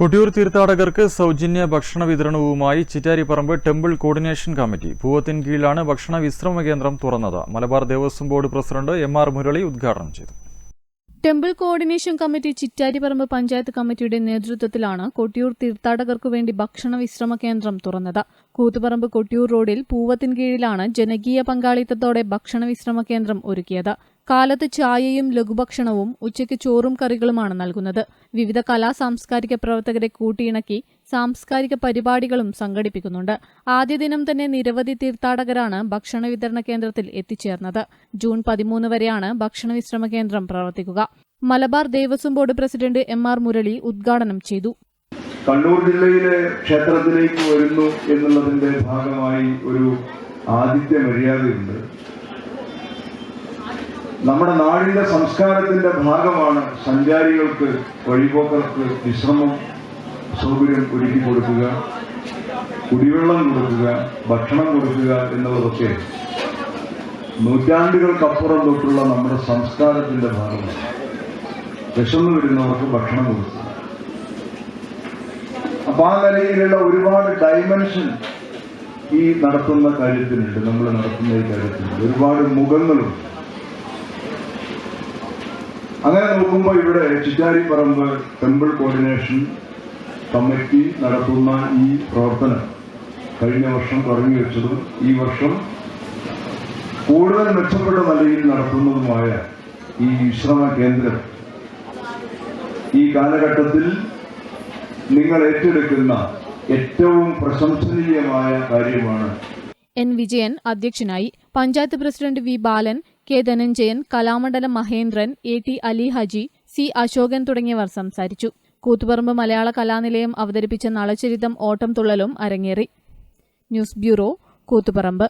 കൊട്ടിയൂർ തീർത്ഥാടകർക്ക് സൗജന്യ ഭക്ഷണ വിതരണവുമായി ചിറ്റാരിപ്പറമ്പ് ടെമ്പിൾ കോർഡിനേഷൻ കമ്മിറ്റി. പൂവത്തിൻ കീഴിലാണ് ഭക്ഷണ വിശ്രമ കേന്ദ്രം തുറന്നത്. Malabar Devaswom board president M R Murali ഉദ്ഘാടനം ചെയ്തു. Temple coordination committee Chittariparamba panchayat കമ്മിറ്റിയുടെ നേതൃത്വത്തിലാണ് കൊട്ടിയൂർ തീർത്ഥാടകർക്കു വേണ്ടി ഭക്ഷണ വിശ്രമ കേന്ദ്രം തുറന്നത്. കൂത്തുപറമ്പ് കൊട്ടിയൂർ റോഡിൽ പൂവത്തിൻ കീഴിലാണ് ജനകീയ പങ്കാളിത്തത്തോടെ ഭക്ഷണ വിശ്രമ കേന്ദ്രം ഒരുക്കിയത്. കാലത്ത് ചായയും ലഘുഭക്ഷണവും ഉച്ചയ്ക്ക് ചോറും കറികളുമാണ് നൽകുന്നത്. വിവിധ കലാ സാംസ്കാരിക പ്രവർത്തകരെ കൂട്ടിയിണക്കി സാംസ്കാരിക പരിപാടികളും സംഘടിപ്പിക്കുന്നുണ്ട്. ആദ്യ ദിനം തന്നെ നിരവധി തീർത്ഥാടകരാണ് ഭക്ഷണ വിതരണ കേന്ദ്രത്തിൽ എത്തിച്ചേർന്നത്. ജൂൺ പതിമൂന്ന് വരെയാണ് ഭക്ഷണ വിശ്രമ കേന്ദ്രം പ്രവർത്തിക്കുക. Malabar Devaswom board president M R Murali ഉദ്ഘാടനം ചെയ്തു. കണ്ണൂർ ജില്ലയിലെ ക്ഷേത്രത്തിലേക്ക് വരുന്നു എന്നുള്ളതിന്റെ ഭാഗമായി ഒരു ആദിത്യ മര്യാദയുണ്ട്. നമ്മുടെ നാടിന്റെ സംസ്കാരത്തിന്റെ ഭാഗമാണ് സഞ്ചാരികൾക്ക് വഴിപോക്കർക്ക് വിശ്രമം സൗകര്യം ഒരുക്കി കൊടുക്കുക കുടിവെള്ളം കൊടുക്കുക ഭക്ഷണം കൊടുക്കുക എന്നുള്ളതൊക്കെ നൂറ്റാണ്ടുകൾക്കപ്പുറം തൊട്ടുള്ള നമ്മുടെ സംസ്കാരത്തിന്റെ ഭാഗമാണ്. വിശന്നു വരുന്നവർക്ക് ഭക്ഷണം കൊടുക്കുക. അപ്പൊ ആ നിലയിലുള്ള ഒരുപാട് ഡൈമെൻഷൻ ഈ നടത്തുന്ന കാര്യത്തിനുണ്ട് നമ്മൾ നടത്തുന്ന ഈ കാര്യത്തിനുണ്ട്. ഒരുപാട് മുഖങ്ങളുണ്ട്. അങ്ങനെ നോക്കുമ്പോൾ ഇവിടെ ചിറ്റാരിപ്പറമ്പ് ടെമ്പിൾ കോർഡിനേഷൻ കമ്മിറ്റി നടത്തുന്ന ഈ പ്രവർത്തനം കഴിഞ്ഞ വർഷം തുടങ്ങി വെച്ചതും ഈ വർഷം കൂടുതൽ മെച്ചപ്പെട്ട നിലയിൽ നടത്തുന്നതുമായ ഈ വിശ്രമ കേന്ദ്രം ഈ കാലഘട്ടത്തിൽ നിങ്ങൾ ഏറ്റെടുക്കുന്ന ഏറ്റവും പ്രശംസനീയമായ കാര്യമാണ്. എൻ. വിജയൻ അധ്യക്ഷനായി panchayat president V. Balan K Dhananjayan Kalamandalam Mahendran A T Ali Haji C Ashokan തുടങ്ങിയവർ സംസാരിച്ചു. കൂത്തുപറമ്പ് മലയാള കലാനിലയം അവതരിപ്പിച്ച നളചരിതം ഓട്ടം തുള്ളലും അരങ്ങേറി. News bureau Koothuparamba.